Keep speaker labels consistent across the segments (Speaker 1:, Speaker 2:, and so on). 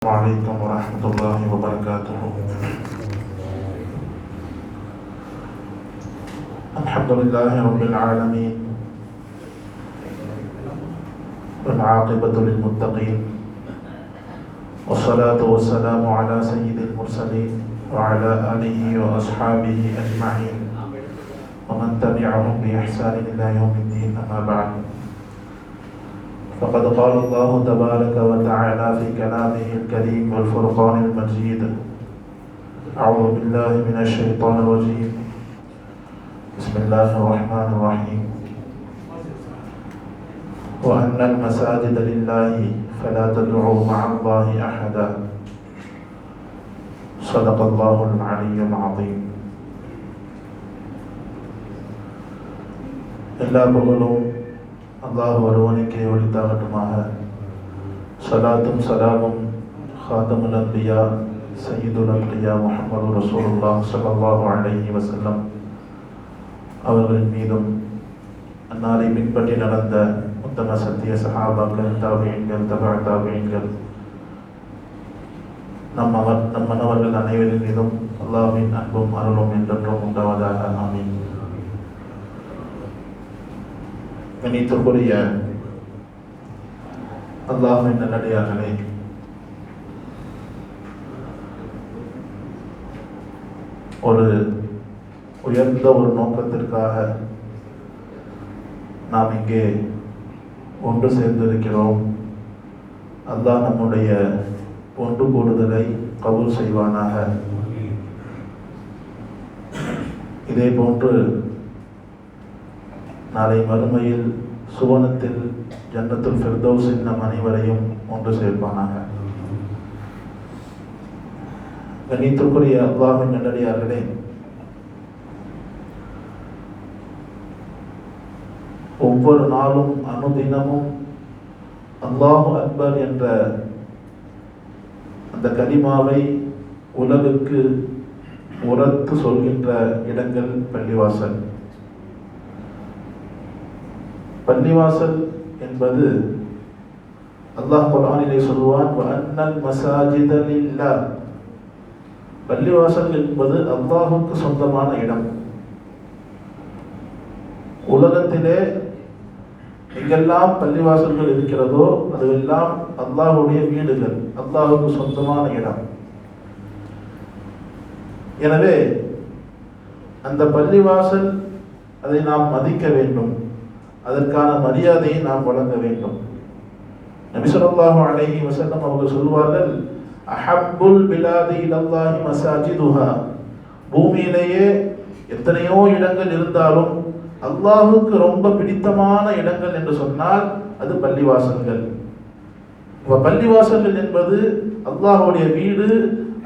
Speaker 1: عليكم ورحمة الله وبركاته. الحمد لله رب العالمين. والعاقبة للمتقين. والصلاة والسلام على سيد المرسلين وعلى آله وأصحابه أجمعين. ومن تبعهم بإحسان إلى يوم الدين أما بعد. فقد قال الله تبارك وتعالى في كلامه الكريم والفرقان المجيد أعوذ بالله من الشيطان الرجيم. بسم الله الرحمن الرحيم. وأن المساجد لله فلا تدعوا مع الله أحدا. صدق الله العلي العظيم. إلا പുകളും அல்லாஹ் ஒருவனுக்கே ஒழித்தாகட்டுமாக சலாத்தும் சலாமும் ஹாதமுல் அன்பியா சையீதுல் அன்பியா முகமது ரசூலுல்லா ஸல்லல்லாஹு அலைஹி வசல்லம் அவர்களின் மீதும் அன்னாரை பின்பற்றி நடந்த உத்தம சத்திய சஹாபாக்கள் தாவியங்கள் தகா தாவியங்கள் நம் அவர் நம் மன்னவர்கள் அனைவரின் மீதும் அல்லாஹ்வின் அன்பும் அருளும் என்றென்றும் உண்டாவதாக. ஆமீன். கணித்துக்குரிய அல்லாஹின் நல்லடியார்களே ஒரு உயர்ந்த ஒரு நோக்கத்திற்காக நாம் இங்கே ஒன்று சேர்ந்திருக்கிறோம். அல்லாஹ் நம்முடைய ஒன்று கூடுதலை கபூல் செய்வானாக. இதே போன்று நாளை மறுமையில் சுவனத்தில் ஜன்னத்துல் ஃபிர்தௌஸ் நம் அனைவரையும் ஒன்று சேர்ப்பானாக. கணித்துக்குரிய அல்லாஹின் நல்லடியார்களே ஒவ்வொரு நாளும் அனுதினமும் அல்லாஹு அக்பர் என்ற அந்த கலிமாவை உலகுக்கு உரத்து சொல்கின்ற இடங்கள் பள்ளிவாசல். பள்ளிவாசல் என்பது அல்லாஹ் குரானிலே சொல்வான் அன்னல் மசாஜித பள்ளிவாசல் என்பது அல்லாஹுக்கு சொந்தமான இடம். உலகத்திலே எங்கெல்லாம் பள்ளிவாசல்கள் இருக்கிறதோ அதுவெல்லாம் அல்லாஹுடைய வீடுகள் அல்லாஹுக்கு சொந்தமான இடம். எனவே அந்த பள்ளிவாசல் அதை நாம் மதிக்க வேண்டும். அதற்கான மரியாதையை நாம் வழங்க வேண்டும். நபிசல்லாஹு அலைஹி வசல்லம் அவர்கள் சொல்வார்கள் அஹப்புல் பிலாதி இலல்லாஹி மசாஜிதுஹா பூமியிலேயே எத்தனையோ இடங்கள் இருந்தாலும் அல்லாஹுக்கு ரொம்ப பிடித்தமான இடங்கள் என்று சொன்னால் அது பள்ளிவாசல்கள். இப்போ பள்ளிவாசல்கள் என்பது அல்லாஹுடைய வீடு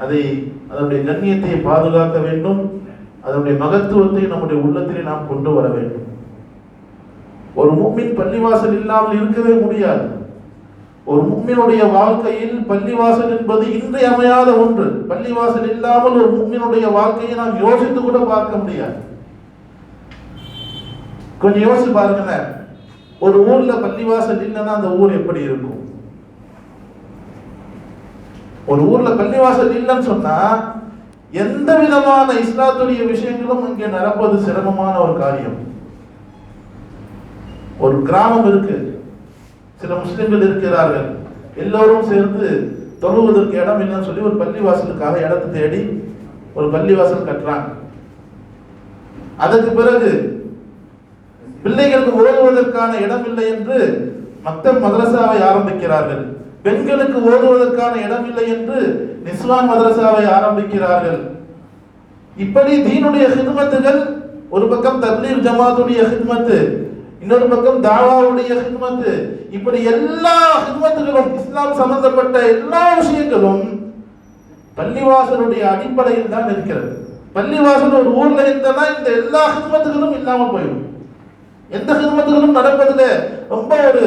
Speaker 1: அதை அதனுடைய கண்ணியத்தை பாதுகாக்க வேண்டும் அதனுடைய மகத்துவத்தை நம்முடைய உள்ளத்திலே நாம் கொண்டு வர வேண்டும். ஒரு மும்மின் பள்ளிவாசல் இல்லாமல் இருக்கவே முடியாது. ஒரு மும்மினுடைய வாழ்க்கையில் பள்ளிவாசல் என்பது இன்றியமையாத ஒன்று. பள்ளிவாசல் இல்லாமல் ஒரு மும்மினுடைய வாழ்க்கையை நாம் யோசித்து கூட பார்க்க முடியாது. கொஞ்சம் யோசிச்சு பாருங்களேன். ஒரு ஊர்ல பள்ளிவாசல் இல்லைன்னா அந்த ஊர் எப்படி இருக்கும்? ஒரு ஊர்ல பள்ளிவாசல் இல்லைன்னு சொன்னா எந்த விதமான இஸ்லாத்துடைய விஷயங்களும் இங்கே நடப்பது சிரமமான ஒரு காரியம். ஒரு கிராமம் இருக்கு. சில முஸ்லிம்கள் இருக்கிறார்கள். எல்லோரும் சேர்ந்து தொழுவதற்கு இடம் இல்லைன்னு சொல்லி ஒரு பள்ளிவாசலுக்காக இடத்தை தேடி ஒரு பள்ளிவாசல் கட்டுறாங்க. அதற்கு பிறகு பிள்ளைகளுக்கு ஓதுவதற்கான இடம் இல்லை என்று மத்த மதரசாவை ஆரம்பிக்கிறார்கள். பெண்களுக்கு ஓதுவதற்கான இடம் இல்லை என்று நிஸ்வான் மதரசாவை ஆரம்பிக்கிறார்கள். இப்படி தீனுடைய ஹிதுமத்துகள் ஒரு பக்கம் தப்லீர் ஜமாத்துடைய ஹிதுமத்து இன்னொரு பக்கம் தாவாவுடைய ஹிக்மத்து. இப்படி எல்லா ஹிக்மத்துகளும் இஸ்லாம் சம்பந்தப்பட்ட எல்லா விஷயங்களும் பள்ளிவாசலுடைய அடிப்படையில் தான் இருக்கிறது. பள்ளிவாசல் ஒரு ஊர்ல இருந்தா இந்த எல்லா ஹிக்மத்துகளும் இல்லாமல் போயிடும். எந்த ஹிக்மத்துகளும் நடப்பதில் ரொம்ப ஒரு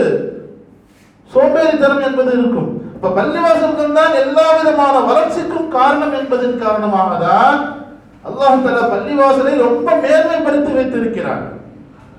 Speaker 1: சோம்பேறித்தனம் என்பது இருக்கும். இப்ப பள்ளிவாசல்கள் தான் எல்லா விதமான வளர்ச்சிக்கும் காரணம் என்பதன் காரணமாக தான் அல்லாஹ் தலா பள்ளிவாசலை ரொம்ப மேன்மைப்படுத்தி வைத்திருக்கிறார்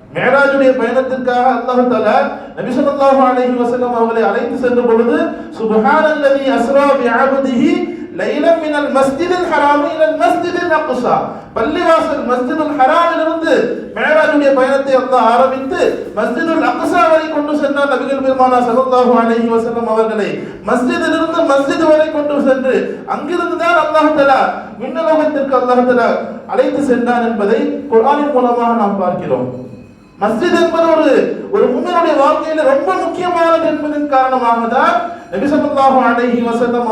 Speaker 1: மேராஜுடைய பயணத்திற்காக அல்லாஹ் தஆலா நபி ஸல்லல்லாஹு அலைஹி வஸல்லம் அவர்களை அழைத்து சென்ற பொழுது சுப்ஹானல்லதி அஸ்ரா பிஅப்திஹி லைலம் மினல் மஸ்ஜிதில் ஹராமி இலல் மஸ்ஜிதில் அக்ஸா. பள்ளிவாசல் மஸ்ஜிதுல் ஹராமிலிருந்து மேராஜுடைய பயணத்தை அல்லாஹ் ஆரம்பித்து மஸ்ஜிதுல் அக்ஸா வரை கொண்டு சென்றார் நபிகள் பெருமானா ஸல்லல்லாஹு அலைஹி வஸல்லம் அவர்களை. மஸ்ஜிதிலிருந்து மஸ்ஜித் வரை கொண்டு சென்று அங்கிருந்து தான் அல்லாஹ் தஆலா விண்ணலோகத்திற்கு அல்லாஹ் தஆலா அழைத்து சென்றார் என்பதை குர்ஆனின் மூலமாக நாம் பார்க்கிறோம். மஸ்ஜித் என்பது ஒரு ஒரு முன்னனுடைய வாழ்க்கையில ரொம்ப முக்கியமானது என்பதன் காரணமாக தான் நபி ஸல்லல்லாஹு அலைஹி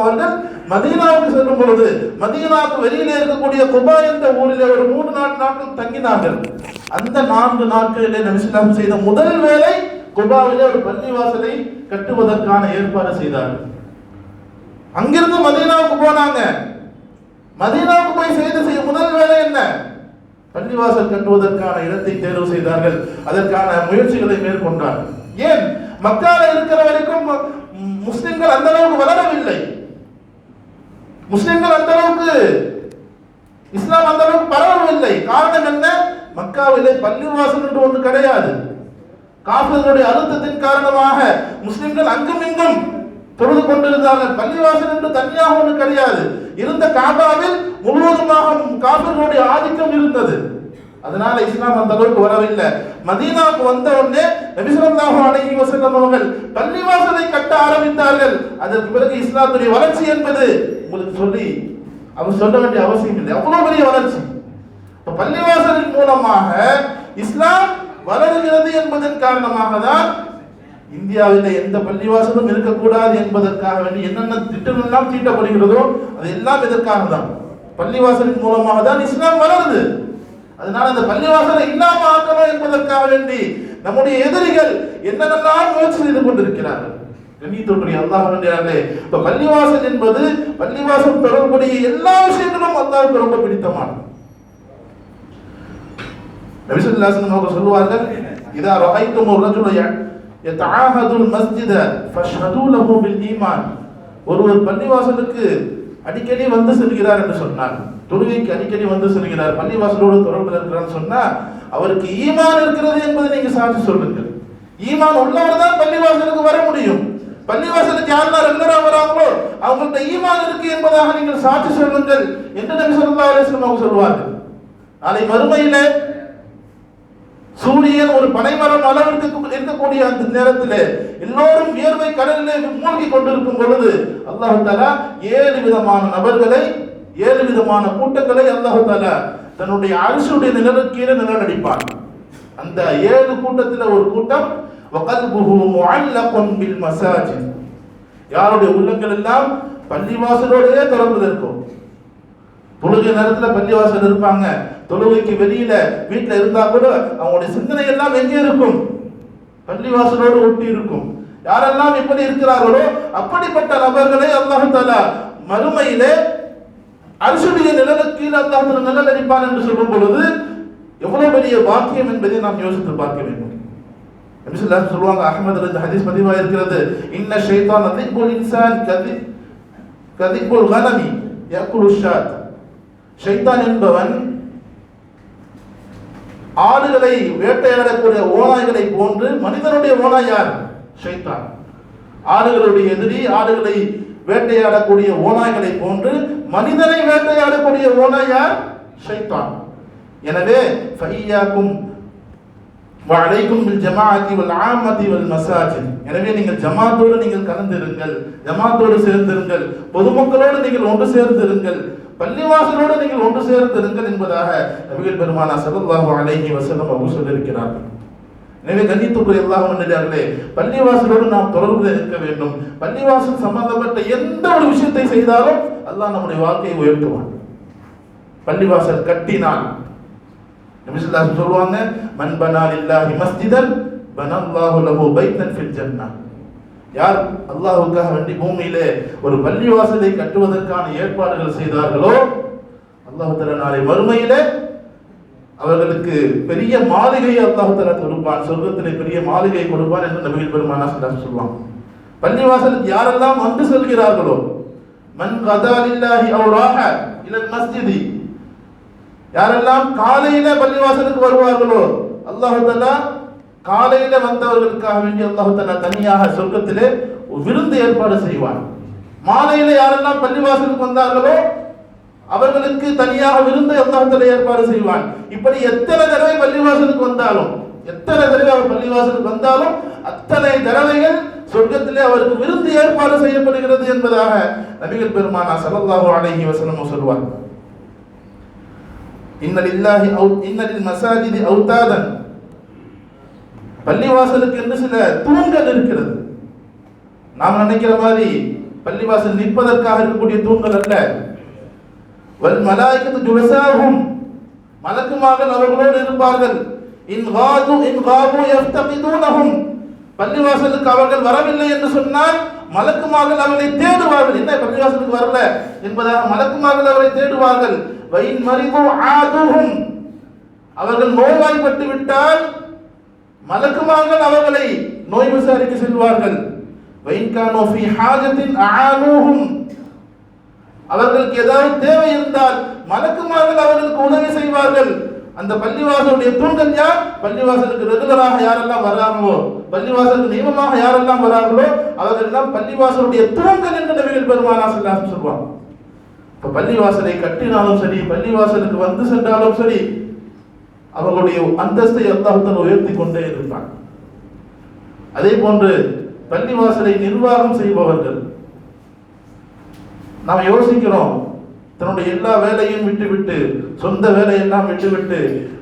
Speaker 1: அவர்கள் மதீனாவுக்கு செல்லும் பொழுது மதீனாவுக்கு வெளியிலே இருக்கக்கூடிய குபா என்ற ஊரிலே ஒரு மூன்று நாட்டு நாட்கள் தங்கினார்கள். அந்த நான்கு நாட்களிலே நபிசல்லாம் செய்த முதல் வேலை குபாவிலே ஒரு பள்ளிவாசலை கட்டுவதற்கான ஏற்பாடு செய்தார்கள் அங்கிருந்து மதீனாவுக்கு போனாங்க. மதீனாவுக்கு போய் செய்த செய்ய முதல் வேலை என்ன? பள்ளிவாசல் கட்டுவதற்கான இடத்தை தேர்வு செய்தார்கள். அதற்கான முயற்சிகளை மேற்கொண்டார். ஏன்? மக்கால இருக்கிற வரைக்கும் முஸ்லிம்கள் அந்த அளவுக்கு வளரவில்லை. முஸ்லிம்கள் அந்த அளவுக்கு இஸ்லாம் அந்த அளவுக்கு பரவவில்லை. காரணம் என்ன? மக்காவிலே பள்ளிவாசல் என்று ஒன்று கிடையாது. காப்பதனுடைய அழுத்தத்தின் காரணமாக முஸ்லிம்கள் அங்கும் இங்கும் தொழுது கொண்டிருந்தார்கள் பள்ளிவாசல் என்று தனியாக ஒன்று கிடையாது. இருந்த காபாவில் முழுவதுமாக காபிர்களுடைய ஆதிக்கம் இருந்தது. அதனால இஸ்லாம் அந்த அளவுக்கு வரவில்லை. மதீனாவுக்கு வந்த உடனே நபி ஸல்லல்லாஹு அலைஹி அவர்கள் பள்ளிவாசலை கட்ட ஆரம்பித்தார்கள். அதற்கு பிறகு இஸ்லாத்துடைய வளர்ச்சி என்பது உங்களுக்கு சொல்லி அவர் சொல்ல வேண்டிய அவசியம் இல்லை. அவ்வளவு பெரிய வளர்ச்சி. இப்ப பள்ளிவாசலின் மூலமாக இஸ்லாம் வளர்கிறது என்பதன் காரணமாக தான் இந்தியாவில் எந்த பள்ளிவாசலும் இருக்கக்கூடாது என்பதற்காக வேண்டி என்னென்ன திட்டம் எல்லாம் தீட்டப்படுகிறதோ அது எல்லாம் இதற்காக தான் பள்ளிவாசலின் மூலமாக தான் இஸ்லாம் வளருது. அதனால அந்த பள்ளிவாசலை இல்லாம ஆக்கணும் என்பதற்காக வேண்டி நம்முடைய எதிரிகள் என்னென்னலாம் முயற்சி செய்து கொண்டிருக்கிறார்கள். கண்ணியத்துக்குரிய அல்லாஹ் வேண்டியார்களே இப்ப பள்ளிவாசல் என்பது பள்ளிவாசல் தொடர்புடைய எல்லா விஷயங்களும் அல்லாஹ்வுக்கு ரொம்ப பிடித்தமானது நபிசுல்லாசன் அவர்கள் சொல்லுவார்கள் இதா ரகைத்தும் ஒரு ரஜுடைய யதஆஹதுல் மஸ்ஜித ஃபஷ்ஹது லஹு பில் ஈமான் ஒருவர் பள்ளிவாசலுக்கு அடிக்கடி வந்து செல்கிறார் என்று சொன்னார். தொழுகைக்கு அடிக்கடி வந்து செல்கிறார். பள்ளிவாசலோடு தொடர்பில் இருக்கிறார் சொன்னா அவருக்கு ஈமான் இருக்கிறது என்பதை நீங்க சாட்சி சொல்லுங்கள். ஈமான் உள்ளவர் தான் பள்ளிவாசலுக்கு வர முடியும். பள்ளிவாசலுக்கு யாரெல்லாம் ரெகுலரா வராங்களோ அவங்கள்ட்ட ஈமான் இருக்கு என்பதாக நீங்கள் சாட்சி சொல்லுங்கள் என்று நபி சொல்லா அலைஹி அவங்க சொல்வார்கள். நாளை மறுமையிலே சூரியன் ஒரு பனைமரம் அளவிற்கு இருக்கக்கூடிய அந்த நேரத்தில் எல்லோரும் வியர்வை கடலிலே மூழ்கி கொண்டிருக்கும் பொழுது அல்லாஹு தாலா ஏழு விதமான நபர்களை ஏழு விதமான கூட்டங்களை அல்லாஹு தாலா தன்னுடைய அரசுடைய நிழலுக்கு கீழே நிழலடிப்பான். அந்த ஏழு கூட்டத்தில் ஒரு கூட்டம் யாருடைய உள்ளங்கள் எல்லாம் பள்ளிவாசலோடையே திறந்து இருக்கும் தொழுகை நேரத்தில் பள்ளிவாசல் இருப்பாங்க. தொழுகைக்கு வெளியில வீட்டில் இருந்தா கூட அவங்களுடைய சிந்தனை எல்லாம் எங்கே இருக்கும்? பள்ளிவாசலோடு ஒட்டி இருக்கும். யாரெல்லாம் இப்படி இருக்கிறார்களோ அப்படிப்பட்ட நபர்களை அல்லாஹால மறுமையிலே அரசுடைய நிழலுக்கு கீழே அல்லாஹ் நிழல் அடிப்பான் என்று சொல்லும் பொழுது எவ்வளவு பெரிய பாக்கியம் என்பதை நாம் யோசித்து பார்க்க வேண்டும். நபி சொல்லுவாங்க அஹ்மதுல இந்த ஹதீஸ் பதிவாக இருக்கிறது இன்ன ஷைத்தான் அதிபுல் இன்சான் கதி கதிபுல் கனமி யக்குலு ஷாத். ஷைத்தான் என்பவன் ஆடுகளை வேட்டையாடக்கூடிய ஓநாய்களை போன்று மனிதனுடைய ஓநாய் யார்? ஷைத்தான். ஆடுகளுடைய எதிரி ஆடுகளை வேட்டையாடக்கூடிய ஓநாய்களை போன்று மனிதனை வேட்டையாடக்கூடிய ஓநாய் யார்? ஷைத்தான். எனவே ஃபையாக்கும் வலைக்கும் ஜமாஅத்தி வல் ஆமதி வல் மசாஜித். எனவே நீங்கள் ஜமாத்தோடு நீங்கள் கலந்திருங்கள் ஜமாத்தோடு சேர்ந்திருங்கள் பொதுமக்களோடு நீங்கள் ஒன்று சேர்ந்திருங்கள் பள்ளிவாசலோடு நீங்கள் ஒன்று சேர்ந்திருங்கள் என்பதாக நபிகள் பெருமானா சகுல்லாஹு அலைஹி வஸல்லம் அவர் சொல்லியிருக்கிறார்கள் எனவே கண்ணித்துக்குரிய எல்லா மன்னிடார்களே பள்ளிவாசலோடு நாம் தொடர்பு இருக்க வேண்டும். பள்ளிவாசல் சம்பந்தப்பட்ட எந்த ஒரு விஷயத்தை செய்தாலும் அல்லாஹ் நம்முடைய வாழ்க்கையை உயர்த்துவான். பள்ளிவாசல் கட்டினால் நபி சொல்லுவாங்க மண்பனால் இல்லாஹி லில்லாஹி மஸ்ஜிதன் பனல்லாஹு லஹு பைத்தன் ஃபில் ஜன்னா யார் அல்லாஹுக்காக வேண்டி பூமியிலே ஒரு பள்ளிவாசலை கட்டுவதற்கான ஏற்பாடுகள் செய்தார்களோ அல்லாஹ் தஆலா நாளை மறுமையிலே அவர்களுக்கு பெரிய மாளிகையை அல்லாஹ் கொடுப்பான். சொர்க்கத்திலே பெரிய மாளிகையை கொடுப்பான் என்று நபிகள் பெருமானா சொல்லுவாங்க பள்ளிவாசலுக்கு யாரெல்லாம் வந்து செல்கிறார்களோ மன் கதா அவராக அவ் இலல் மஸ்ஜிதி யாரெல்லாம் காலையில பள்ளிவாசலுக்கு வருவார்களோ அல்லாஹுதலா காலையில வந்தவர்களுக்காக வேண்டி அல்லாஹு தனியாக சொர்க்கத்திலே விருந்து ஏற்பாடு செய்வான். மாலையில யாரெல்லாம் பள்ளிவாசலுக்கு வந்தார்களோ அவர்களுக்கு தனியாக விருந்து அல்லாஹ் ஏற்பாடு செய்வான். இப்படி எத்தனை தடவை பள்ளிவாசலுக்கு வந்தாலும் எத்தனை தடவை அவர் பள்ளிவாசலுக்கு வந்தாலும் அத்தனை தடவைகள் சொர்க்கத்திலே அவருக்கு விருந்து ஏற்பாடு செய்யப்படுகிறது என்பதாக நபிகள் பெருமானா சலல்லாஹு அலைஹி வஸல்லம் சொல்வார். இன்னலில்லாஹி இன்னலில் மசாஜிதி அவுதாதன் பள்ளிவாசலுக்கு என்று சில தூண்கள் இருக்கிறது. நாம் நினைக்கிற மாதிரி பள்ளிவாசல் நிற்பதற்காக இருக்கக்கூடிய தூண்கள் அல்ல. வல் மலாய்க்கத்து ஜுலசாகும். மலக்குமார்கள் அவர்களோடு இருப்பார்கள். இன் காது இன் பள்ளிவாசலுக்கு அவர்கள் வரவில்லை என்று சொன்னால் மலக்குமார்கள் அவர்களை தேடுவார்கள். என்ன பள்ளிவாசலுக்கு வரல? என்பதாக மலக்குமார்கள் அவரை தேடுவார்கள். வயின் மரிது ஆதுஹும் அவர்கள் நோய்வாய்ப்பட்டு விட்டால் மலக்குமார்கள் அவர்களை நோய் விசாரிக்க செல்வார்கள். வைன் ஹாஜத்தின் அவர்களுக்கு ஏதாவது தேவை இருந்தால் மலக்குமார்கள் அவர்களுக்கு உதவி செய்வார்கள். அந்த பள்ளிவாசலுடைய தூண்கள் யார்? பள்ளிவாசலுக்கு ரெகுலராக யாரெல்லாம் வராங்களோ பள்ளிவாசலுக்கு நியமமாக யாரெல்லாம் வராங்களோ அவர்கள் எல்லாம் பள்ளிவாசலுடைய தூண்கள் என்று நபிகள் பெருமானா சொல்லுவாங்க இப்போ பள்ளிவாசலை கட்டினாலும் சரி பள்ளிவாசலுக்கு வந்து சென்றாலும் சரி அவர்களுடைய அந்தஸ்தை அல்லாஹத்தன் உயர்த்தி கொண்டே இருப்பான் அதே போன்று பள்ளிவாசலை நிர்வாகம் செய்பவர்கள் நாம் யோசிக்கிறோம் தன்னுடைய எல்லா வேலையும் விட்டுவிட்டு சொந்த வேலையெல்லாம் விட்டுவிட்டு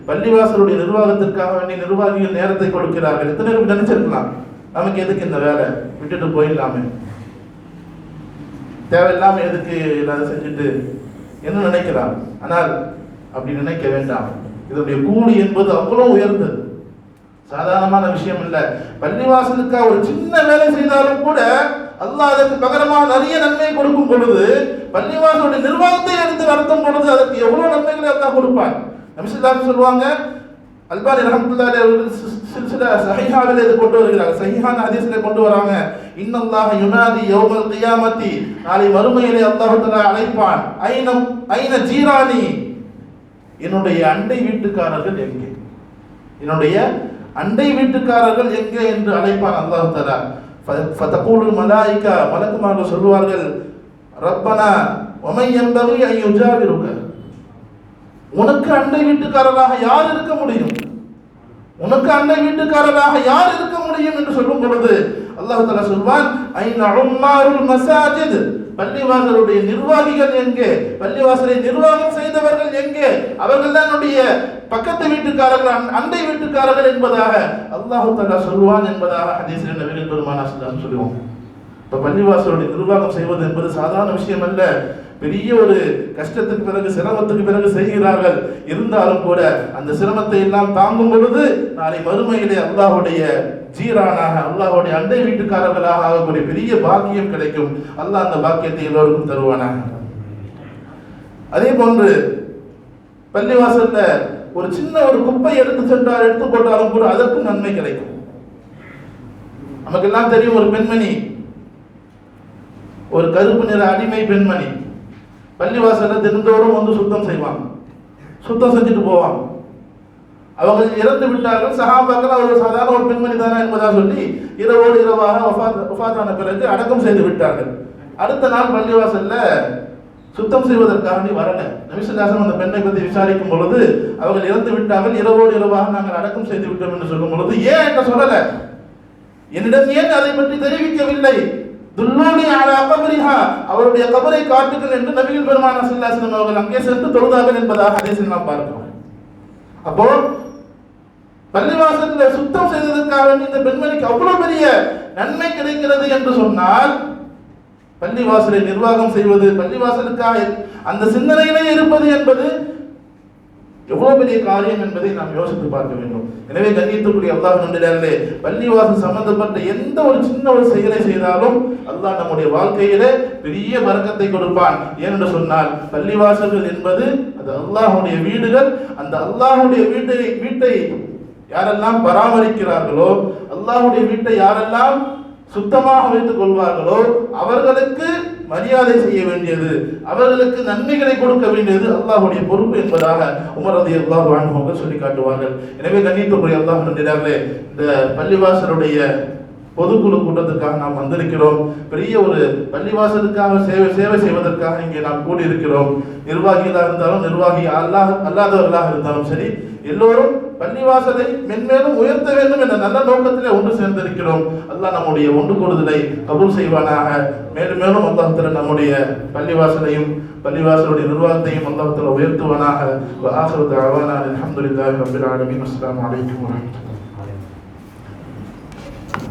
Speaker 1: பள்ளிவாசலுடைய நிர்வாகத்திற்காக வேண்டிய நிர்வாகிகள் நேரத்தை கொடுக்கிறார்கள். எத்தனை பேர் நினைச்சிருக்கலாம் நமக்கு எதுக்கு இந்த வேலை? விட்டுட்டு போயிடலாமே. தேவையில்லாமல் எதுக்கு இதை செஞ்சுட்டு? என்ன நினைக்கிறான் ஆனால் அப்படி நினைக்க வேண்டாம். இதனுடைய கூலி என்பது அவ்வளோ உயர்ந்தது. சாதாரணமான விஷயம் இல்லை பள்ளிவாசலுக்காக ஒரு சின்ன வேலை செய்தாலும் கூட அல்லாஹ் அதற்கு பகரமாக நிறைய நன்மை கொடுக்கும் பொழுது பள்ளிவாசலுடைய நிர்வாகத்தை எடுத்து நடத்தும் பொழுது அதற்கு எவ்வளோ நன்மைகளை அல்லாஹ் கொடுப்பான்? நபிசுல்லாமி சொல்லுவாங்க அல்பாரி ரஹமத்துல்லாஹி அவர்கள் சி- சஹிஹாவில் இது கொண்டு வருகிறார் சஹிஹான ஹதீஸ்ல கொண்டு வராங்க. இன்னல்லாஹ யுனாதி யௌமல் கியாமத்தி நாளை வறுமையிலே அல்லாஹ் அழைப்பான். ஐனம் ஐன ஜீரானி என்னுடைய அண்டை வீட்டுக்காரர்கள் எங்கே? என்னுடைய அண்டை வீட்டுக்காரர்கள் எங்கே என்று அழைப்பான் அல்லாஹு தஆலா. ஃப- மலாய்க்கா மலக்குமாக மலக்குமார்கள் ரப்பனா உமை யம்பகி அன் உனக்கு அண்டை வீட்டுக்காரராக யார் இருக்க முடியும்? உனக்கு அண்டை வீட்டுக்காரராக யார் இருக்க முடியும் என்று சொல்லும் பொழுது அல்லாஹ் தலா சொல்வான் ஐன உம்மாருல் மசாஜித். பள்ளிவாசலுடைய நிர்வாகிகள் எங்கே? பள்ளிவாசலை நிர்வாகம் செய்தவர்கள் எங்கே? அவர்கள் தான் பக்கத்து வீட்டுக்காரர்கள் அண்டை வீட்டுக்காரர்கள் என்பதாக அல்லாஹு தஆலா சொல்வான் என்பதாக ஹதீஸில் நபிகள் பெருமானா சொல்லுவோம். இப்போ பள்ளிவாசலுடைய நிர்வாகம் செய்வது என்பது சாதாரண விஷயம் அல்ல. பெரிய ஒரு கஷ்டத்துக்கு பிறகு சிரமத்துக்கு பிறகு செய்கிறார்கள். இருந்தாலும் கூட அந்த சிரமத்தை எல்லாம் தாங்கும் பொழுது நாளை மறுமையிலே அல்லாஹுடைய ஜீரானாக அல்லாஹ்வுடைய அண்டை வீட்டுக்காரர்களாக ஆகக்கூடிய பெரிய பாக்கியம் கிடைக்கும். அல்லாஹ் அந்த பாக்கியத்தை எல்லோருக்கும் தருவானாக. அதே போன்று பள்ளிவாசல்ல ஒரு சின்ன ஒரு குப்பை எடுத்து சென்றால் எடுத்து போட்டாலும் கூட அதற்கும் நன்மை கிடைக்கும். நமக்கு எல்லாம் தெரியும் ஒரு பெண்மணி ஒரு கருப்பு நிற அடிமை பெண்மணி பள்ளிவாசல்ல தினந்தோறும் வந்து சுத்தம் செய்வான். சுத்தம் செஞ்சுட்டு போவான். அவர்கள் இறந்து விட்டார்கள். சகாபாக்கள் அவர்கள் சாதாரண ஒரு பெண்மணி தானே என்பதாக சொல்லி இரவோடு இரவாக ஒஃபாத்தான பிறகு அடக்கம் செய்து விட்டார்கள். அடுத்த நாள் பள்ளிவாசல்ல சுத்தம் செய்வதற்காக வரல. நபிசுல்லாசம் அந்த பெண்ணை பற்றி விசாரிக்கும் பொழுது அவர்கள் இறந்து விட்டார்கள். இரவோடு இரவாக நாங்கள் அடக்கம் செய்து விட்டோம் என்று சொல்லும் பொழுது ஏன் என்று சொல்லல. என்னிடம் ஏன் அதை பற்றி தெரிவிக்கவில்லை? துல்லோனி அலா கபரிஹா. அவருடைய கபரை காட்டுங்கள் என்று நபிகள் பெருமான சில்லாசனம் அவர்கள் அங்கே சென்று தொழுதார்கள் என்பதாக ஹதீஸில் நாம் பார்க்கிறோம். அப்போ பள்ளிவாசல்ல சுத்தம் செய்ததற்காக இந்த பெண்மணிக்கு அவ்வளவு பெரிய நன்மை கிடைக்கிறது என்று சொன்னால் பள்ளிவாசலை நிர்வாகம் செய்வது பள்ளிவாசலுக்காக அந்த சிந்தனையிலே இருப்பது என்பது எவ்வளவு பெரிய காரியம் என்பதை நாம் யோசித்து பார்க்க வேண்டும். எனவே கண்ணியத்துக்குரிய அல்லாஹ் நன்றிலே பள்ளிவாசம் சம்பந்தப்பட்ட எந்த ஒரு சின்ன ஒரு செயலை செய்தாலும் அல்லாஹ் நம்முடைய வாழ்க்கையிலே பெரிய வரக்கத்தை கொடுப்பான். ஏனென்று சொன்னால் பள்ளிவாசல்கள் என்பது அது அல்லாஹுடைய வீடுகள். அந்த அல்லாஹுடைய வீட்டை வீட்டை யாரெல்லாம் பராமரிக்கிறார்களோ அல்லாஹுடைய வீட்டை யாரெல்லாம் சுத்தமாக வைத்துக் கொள்வார்களோ அவர்களுக்கு மரியாதை செய்ய வேண்டியது அவர்களுக்கு நன்மைகளை கொடுக்க வேண்டியது அல்லாஹுடைய பொறுப்பு என்பதாக உமர் ரதி அல்லாஹ் வாழ்ந்தவங்க சொல்லி காட்டுவார்கள். எனவே கண்ணியத்துக்குரிய அல்லாஹ் நன்றிடார்களே இந்த பள்ளிவாசலுடைய பொதுக்குழு கூட்டத்துக்காக நாம் வந்திருக்கிறோம். பெரிய ஒரு பள்ளிவாசலுக்காக சேவை சேவை செய்வதற்காக இங்கே நாம் கூடியிருக்கிறோம். நிர்வாகிகளாக இருந்தாலும் நிர்வாகி அல்லாஹ் அல்லாதவர்களாக இருந்தாலும் சரி எல்லோரும் பள்ளிவாசலை மென்மேலும் உயர்த்த வேண்டும் என்ற நல்ல நோக்கத்திலே ஒன்று சேர்ந்திருக்கிறோம். அல்லாஹ் நம்முடைய ஒன்று கூடுதலை கபூல் செய்வானாக. மேலும் மேலும் அல்லாஹத்தில் நம்முடைய பள்ளிவாசலையும் பள்ளிவாசலுடைய நிர்வாகத்தையும் அல்லாஹத்தில் உயர்த்துவானாக. ஆசிரியர் அவானா அலமதுல்லாஹி ரபில்